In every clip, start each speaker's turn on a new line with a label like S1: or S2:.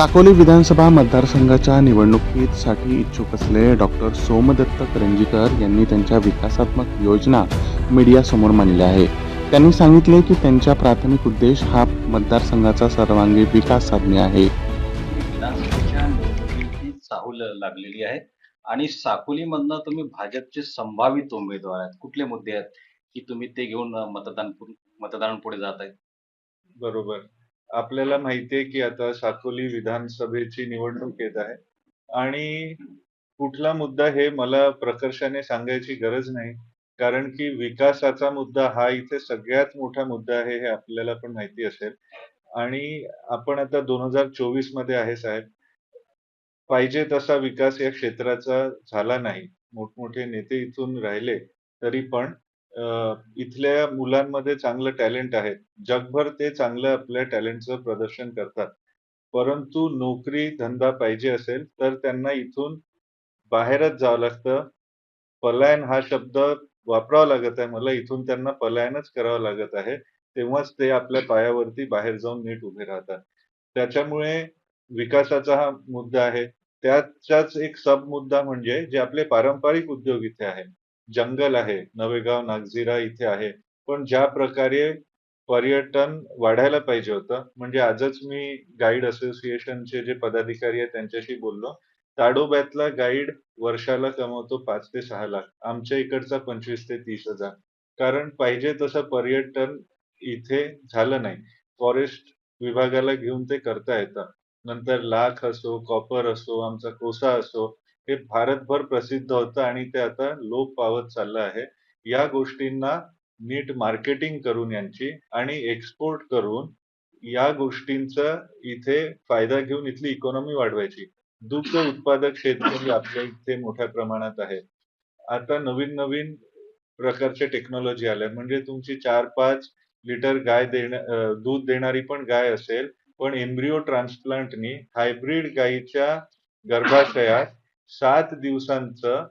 S1: साकोली विधानसभा मतदारसंघाच्या निवडणुकीसाठी इच्छुक असलेले डॉक्टर सोमदत्त करंजीकर यांनी त्यांच्या विकासात्मक योजना मीडियासमोर मांडल्या आहे त्यांनी सांगितले की त्यांचा प्राथमिक उद्देश हा मतदारसंघाचा सर्वांगीण विकास साधणे आहे.
S2: चाहूल लागलेली आहे. आणि साकोलीमधनं तुम्ही भाजपचे संभावित उमेदवार आहेत. कुठले मुद्दे आहेत की तुम्ही ते घेऊन मतदान मतदान पुढे जात आहेत?
S3: बरोबर. आपल्याला माहितीये की आता साकोली विधानसभेची निवडणूक येत आहे. आणि कुठला मुद्दा हे मला प्रकर्षाने सांगायची गरज नाही. कारण की विकासाचा मुद्दा हा इथे सगळ्यात मोठा मुद्दा आहे हे आपल्याला पण माहिती असेल. आणि आपण आता दोन हजार चोवीसमध्ये आहे साहेब. पाहिजे तसा विकास या क्षेत्राचा झाला नाही. मोठमोठे नेते इथून राहिले तरी पण इथल्या मुलांमध्ये चांगलं टॅलेंट आहे. जगभर ते चांगलं आपल्या टॅलेंटचं प्रदर्शन करतात. परंतु नोकरी धंदा पाहिजे असेल तर त्यांना इथून बाहेरच जावं लागतं. पलायन हा शब्द वापरावा लागत आहे. मला इथून त्यांना पलायनच करावं लागत आहे. तेव्हाच ते आपल्या पायावरती बाहेर जाऊन नीट उभे राहतात. त्याच्यामुळे विकासाचा हा मुद्दा आहे. त्याचाच एक सब मुद्दा म्हणजे जे आपले पारंपरिक उद्योग इथे आहे जंगल आहे. नवेगाव नागझिरा इथे आहे. पण ज्या प्रकारे पर्यटन वाढायला पाहिजे होतं म्हणजे आजच मी गाईड असोसिएशनचे जे पदाधिकारी आहेत त्यांच्याशी बोललो ताडोब्यातला गाईड वर्षाला कमवतो पाच ते सहा लाख. आमच्या इकडचा पंचवीस ते तीस हजार. कारण पाहिजे तसं पर्यटन इथे झालं नाही. फॉरेस्ट विभागाला घेऊन ते करता येतं. नंतर लाख असो कॉपर असो आमचा कोसा असो हे भारतभर प्रसिद्ध होतं आणि ते आता लोप पावत चाललं आहे. या गोष्टींना नीट मार्केटिंग करून यांची आणि एक्सपोर्ट करून या गोष्टींचा इथे फायदा घेऊन इथली इकॉनॉमी वाढवायची. दुग्ध उत्पादक शेतकरी आपल्या इथे मोठ्या प्रमाणात आहेत. आता नवीन नवीन प्रकारच्या टेक्नॉलॉजी आल्या म्हणजे तुमची चार पाच लिटर गाय देण दूध देणारी पण गाय असेल पण एम्ब्रिओ ट्रान्सप्लांटनी हायब्रिड गायीच्या गर्भाशयात सात दिवसांचं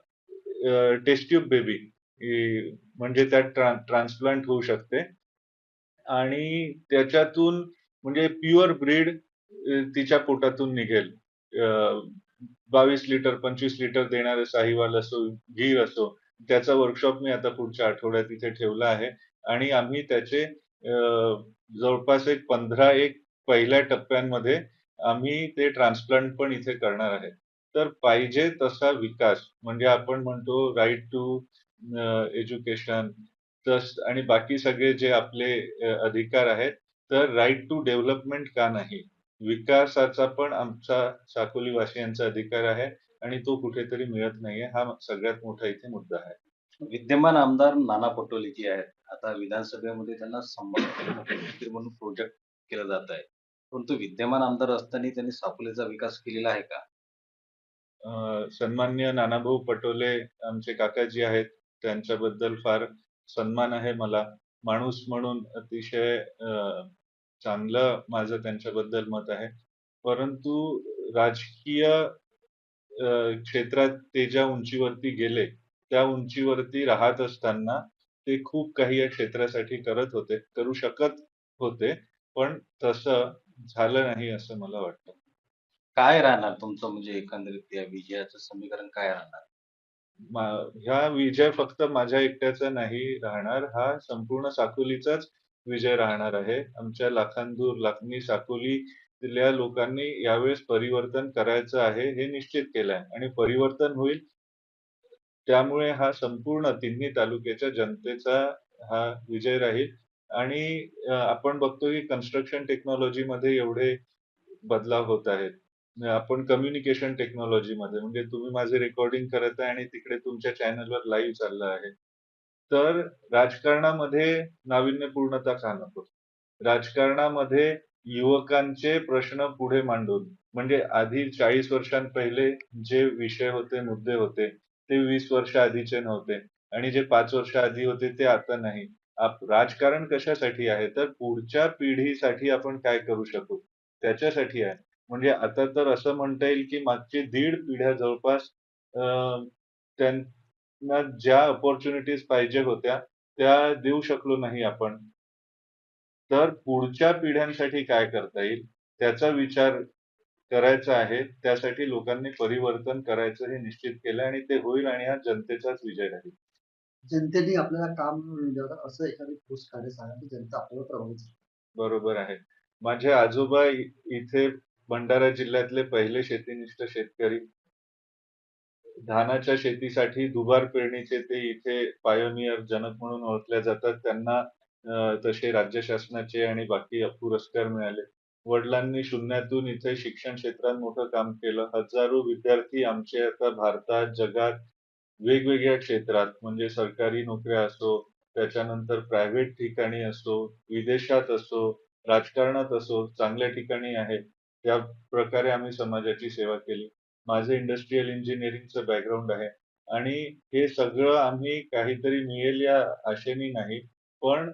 S3: टेस्ट्यूब बेबी म्हणजे त्यात ट्रान्सप्लांट होऊ शकते. आणि त्याच्यातून म्हणजे प्युअर ब्रीड तिच्या पोटातून निघेल. बावीस लिटर पंचवीस लिटर देणारे साहिवाल असो गीर असो त्याचा वर्कशॉप मी आता पुढच्या आठवड्यात इथे ठेवला आहे. आणि आम्ही त्याचे जवळपास एक पंधरा एक पहिल्या टप्प्यांमध्ये आम्ही ते ट्रान्सप्लांट पण इथे करणार आहे. तर पाहिजे तसा विकास. म्हणजे आपण म्हणतो राईट टू एज्युकेशन तस आणि बाकी सगळे जे आपले अधिकार आहेत तर राईट टू डेव्हलपमेंट का नाही? विकासाचा पण आमचा साकोली वासियांचा अधिकार आहे आणि तो कुठेतरी मिळत नाहीये. हा सगळ्यात मोठा इथे मुद्दा आहे.
S2: विद्यमान आमदार नाना पटोले जी आहेत आता विधानसभेमध्ये त्यांना मुख्यमंत्री म्हणून प्रोजेक्ट केला जात आहे. परंतु विद्यमान आमदार असताना त्यांनी साकोलीचा विकास केलेला आहे का?
S3: सन्मान्य नानाभाऊ पटोले आमचे काकाजी आहेत. त्यांच्याबद्दल फार सन्मान आहे मला. माणूस म्हणून अतिशय चांगलं माझं त्यांच्याबद्दल मत आहे. परंतु राजकीय क्षेत्रात ते ज्या उंचीवरती गेले त्या उंचीवरती राहत असताना ते खूप काही या क्षेत्रासाठी करत होते. करू शकत होते पण तसं झालं नाही असं मला वाटतं.
S2: काय राहणार तुमचं? म्हणजे एकंदरीत या विजयाचं समीकरण काय राहणार?
S3: ह्या विजय फक्त माझ्या एकट्याचा नाही राहणार. हा संपूर्ण साकोलीचाच विजय राहणार आहे. आमच्या लाखांदूर लाखनी साकोलीतल्या लोकांनी यावेळेस परिवर्तन करायचं आहे हे निश्चित केलंय आणि परिवर्तन होईल त्यामुळे हा संपूर्ण तिन्ही तालुक्याच्या जनतेचा हा विजय राहील. आणि आपण बघतो की कन्स्ट्रक्शन टेक्नॉलॉजी मध्ये एवढे बदलाव होत आहेत. आपण कम्युनिकेशन टेक्नॉलॉजी मध्ये म्हणजे तुम्ही माझे रेकॉर्डिंग करत आहे आणि तिकडे तुमच्या चॅनलवर लाईव्ह चाललं आहे. तर राजकारणामध्ये नाविन्यपूर्णता का नको? राजकारणामध्ये युवकांचे प्रश्न पुढे मांडून म्हणजे आधी चाळीस वर्षांपहिले जे विषय होते मुद्दे होते ते वीस वर्ष आधीचे नव्हते. आणि जे पाच वर्ष आधी होते ते आता नाही. आप- राजकारण कशासाठी आहे? तर पुढच्या पिढीसाठी आपण काय करू शकू? त्याच्यासाठी आहे. म्हणजे आता तर असं म्हणता येईल की मागचे दीड पिढ्या जवळपास अं, त्यांना ज्या ऑपॉर्च्युनिटीज पाहिजे होत्या त्या देऊ शकलो नाही आपण तर पुढच्या पिढ्यांसाठी काय करता येईल त्याचा विचार करायचं आहे त्यासाठी लोकांनी परिवर्तन करायचं हे निश्चित केलं आणि ते होईल आणि हा जनतेचाच विजय राहील.
S4: जनतेने आपल्याला काम दिलं असं एखादी ठोस कार्य सांगा की जनता आपल्याला प्रभावित.
S3: बरोबर आहे. माझे आजोबा इथे भंडारा जिल्ह्यातले पहिले शेतीनिष्ठ शेतकरी. धानाच्या शेतीसाठी दुबार पेरणीचे ते इथे पायोनियर जनक म्हणून ओळखल्या जातात. त्यांना तसे राज्य शासनाचे आणि बाकी पुरस्कार मिळाले. वडिलांनी शून्यातून इथे शिक्षण क्षेत्रात मोठं काम केलं. हजारो विद्यार्थी आमचे आता भारतात, जगात वेगवेगळ्या क्षेत्रात म्हणजे सरकारी नोकऱ्या असो, त्याच्यानंतर प्रायव्हेट ठिकाणी असो, विदेशात असो, राजकारणात असो, चांगल्या ठिकाणी आहेत. त्या प्रकारे आम्ही समाजाची सेवा केली. माझं इंडस्ट्रियल इंजिनिअरिंगचं बॅकग्राऊंड आहे आणि हे सगळं आम्ही काहीतरी मिळेल या आशेने नाही, पण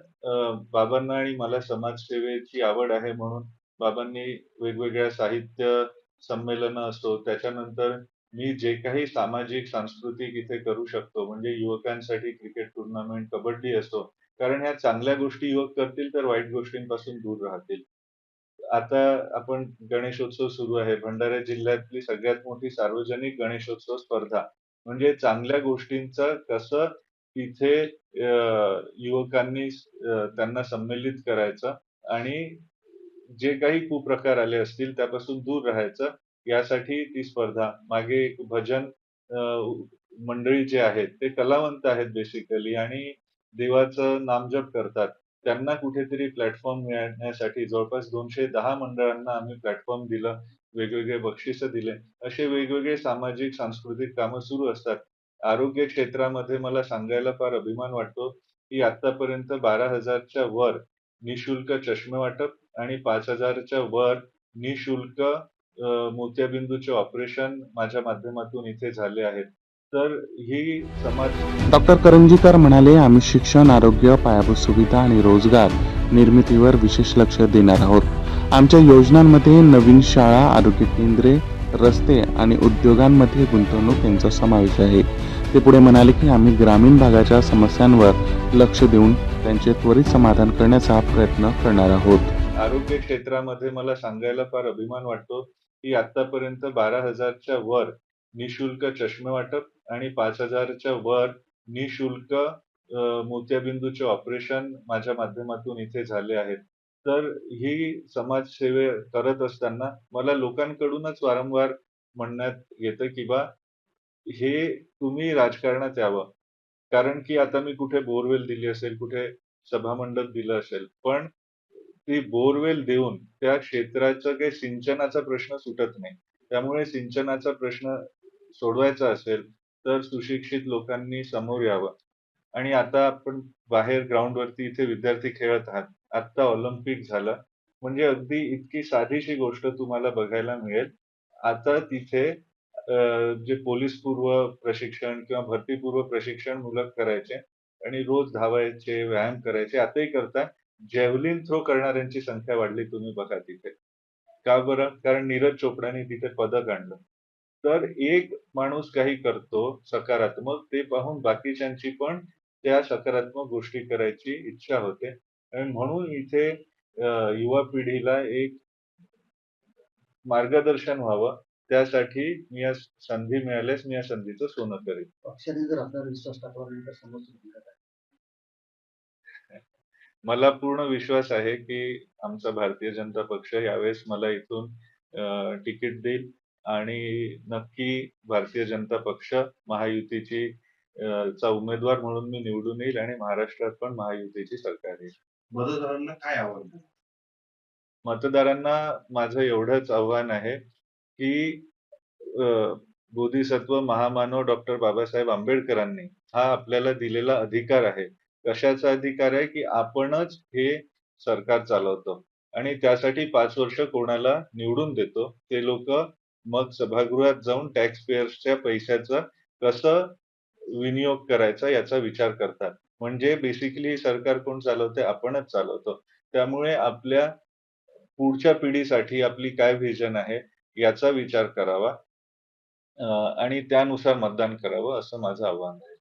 S3: बाबांना आणि मला समाजसेवेची आवड आहे म्हणून बाबांनी वेगवेगळ्या साहित्य संमेलन असो, त्याच्यानंतर मी जे काही सामाजिक, सांस्कृतिक इथे करू शकतो म्हणजे युवकांसाठी क्रिकेट टुर्नामेंट कबड्डी असो, कारण ह्या चांगल्या गोष्टी युवक करतील तर वाईट गोष्टींपासून दूर राहतील. आता आपण गणेशोत्सव सुरू आहे. भंडारा जिल्ह्यातली सगळ्यात मोठी सार्वजनिक गणेशोत्सव स्पर्धा. म्हणजे चांगल्या गोष्टींचा कसं तिथे युवकांनी त्यांना संमेलित करायचं आणि जे काही कुप्रकार आले असतील त्यापासून दूर राहायचं यासाठी ती स्पर्धा. मागे एक भजन मंडळी जे आहेत ते कलावंत आहेत बेसिकली आणि देवाचं नामजप करतात. त्यांना कुठेतरी प्लॅटफॉर्म मिळण्यासाठी जवळपास 210 मंडळांना आम्ही प्लॅटफॉर्म दिलं. वेगवेगळे बक्षीस दिले. असे वेगवेगळे सामाजिक, सांस्कृतिक कामं सुरू असतात. आरोग्य क्षेत्रामध्ये मला सांगायला फार अभिमान वाटतो, की आतापर्यंत बारा हजारच्या वर निशुल्क चष्मे वाटप आणि पाच हजारच्या वर निशुल्क अ, मोत्याबिंदूचे ऑपरेशन माझ्या माध्यमातून इथे झाले आहेत. तर ही समाज
S1: डॉक्टर करंजीकर म्हणाले आम्ही शिक्षण, आरोग्य, पायाभूत सुविधा आणि रोजगार निर्मितीवर विशेष लक्ष देणार आहोत. आमच्या योजनांमध्ये नवीन शाळा, आरोग्य केंद्रे, रस्ते आणि उद्योगांमध्ये गुंतवणूक यांचा समावेश आहे. ते पुढे म्हणाले की आम्ही ग्रामीण भागाच्या समस्यांवर लक्ष देऊन त्यांचे त्वरित समाधान करण्याचा प्रयत्न करणार आहोत.
S3: आरोग्य क्षेत्रामध्ये मला सांगायला फार अभिमान वाटतो, की आतापर्यंत 12,000 च्या वर निशुल्क चष्मे वाटप आणि पाच हजारच्या वर निशुल्क अ, मोत्याबिंदूचे ऑपरेशन माझ्या माध्यमातून इथे झाले आहेत. तर ही समाजसेवे करत असताना मला लोकांकडूनच वारंवार म्हणण्यात येतं, की बा हे तुम्ही राजकारणात यावं. कारण की आता मी कुठे बोरवेल दिली असेल, कुठे सभामंडप दिलं असेल, पण ती बोरवेल देऊन त्या क्षेत्राचं काही सिंचनाचा प्रश्न सुटत नाही. त्यामुळे सिंचनाचा प्रश्न सोडवायचा असेल, तर सुशिक्षित लोकांनी समोर यावं. आणि आता आपण बाहेर ग्राउंडवरती इथे विद्यार्थी खेळत आहात. आता ऑलिम्पिक झालं. म्हणजे अगदी इतकी साधीशी गोष्ट तुम्हाला बघायला मिळेल. आता तिथे जे पोलीस पूर्व प्रशिक्षण किंवा भरतीपूर्व प्रशिक्षण मुलं करायचे आणि रोज धावायचे, व्यायाम करायचे. आताही करता जेव्हलिन थ्रो करणाऱ्यांची संख्या वाढली तुम्ही बघा तिथे. का बरं? कारण नीरज चोपडाने तिथे पदक आणलं. तर एक माणूस काही करतो सकारात्मक, ते पाहून बाकीच्यांची पण त्या सकारात्मक गोष्टी करायची इच्छा होते आणि म्हणून इथे युवा पिढीला एक मार्गदर्शन व्हावं, त्यासाठी मी या संधी मिळाल्यास मी या संधीचं सोनं करेन.
S4: पक्षाने जर आपल्यावर विश्वास टाकला?
S3: मला पूर्ण विश्वास आहे, की आमचा भारतीय जनता पक्ष यावेळेस मला इथून तिकीट देईल आणि नक्की भारतीय जनता पक्ष महायुतीची चा उमेदवार म्हणून मी निवडून येईल आणि महाराष्ट्रात पण महायुतीची सरकार येईल.
S5: मतदारांना काय आवडतं?
S3: मतदारांना माझं एवढंच आव्हान आहे, की बोधिसत्व महामानव डॉक्टर बाबासाहेब आंबेडकरांनी हा आपल्याला दिलेला अधिकार आहे. कशाचा अधिकार आहे, की आपणच हे सरकार चालवतो आणि त्यासाठी 5 वर्ष कोणाला निवडून देतो, ते लोकं मग सभागृहात जाऊन टॅक्स पेयर्सच्या पैशाचा कसं विनियोग करायचा याचा विचार करतात. म्हणजे बेसिकली सरकार कोण चालवते आपणच चालवतो. त्यामुळे आपल्या पुढच्या पिढीसाठी आपली काय व्हिजन आहे याचा विचार करावा आणि त्यानुसार मतदान करावं असं माझं आव्हान आहे.